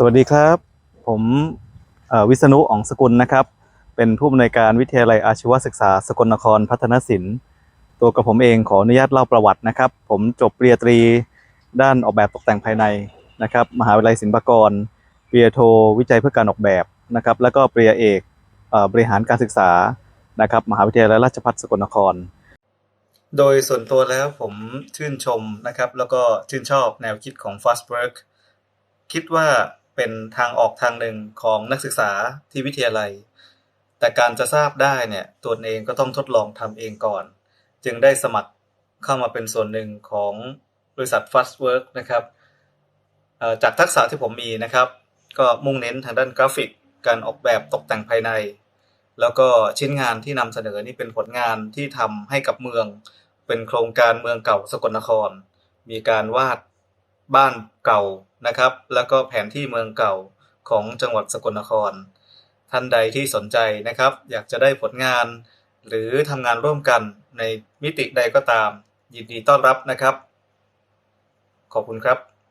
สวัสดีครับ ผมวิษณุอ๋องสกุลนะครับ เป็นผู้อำนวยการวิทยาลัยอาชีวศึกษาสกลนครพัฒนศิลป์ ตัวกับผมเองขออนุญาตเล่าประวัตินะครับ ผมจบปริญญาตรีด้านออกแบบตกแต่งภายในนะครับ มหาวิทยาลัยศิลปากรปริญญาโทวิจัยเพื่อการออกแบบนะครับ แล้วก็ปริญญาเอกบริหารการศึกษานะครับ มหาวิทยาลัยราชภัฏสกลนคร โดยส่วนตัวแล้วผมชื่นชมนะครับ แล้วก็ชื่นชอบแนวคิดของ Fast Work คิดว่า เป็นทางออกทางหนึ่งของนักศึกษาที่วิทยาลัย แต่การจะทราบได้เนี่ยตัวเองก็ต้องทดลองทำเองก่อน จึงได้สมัครเข้ามาเป็นส่วนหนึ่งของบริษัท Fast Work นะครับจากทักษะที่ผมมีนะครับ ก็มุ่งเน้นทางด้านกราฟิก การออกแบบตกแต่งภายใน แล้วก็ชิ้นงานที่นำเสนอนี่เป็นผลงานที่ทำให้กับเมือง เป็นโครงการเมืองเก่าสกลนคร มีการวาด บ้านเก่านะครับ แล้วก็แผนที่เมืองเก่าของจังหวัดสกลนคร ท่านใดที่สนใจนะครับ อยากจะได้ผลงาน หรือทำงานร่วมกันในมิติใดก็ตาม ยินดีต้อนรับนะครับ ขอบคุณครับ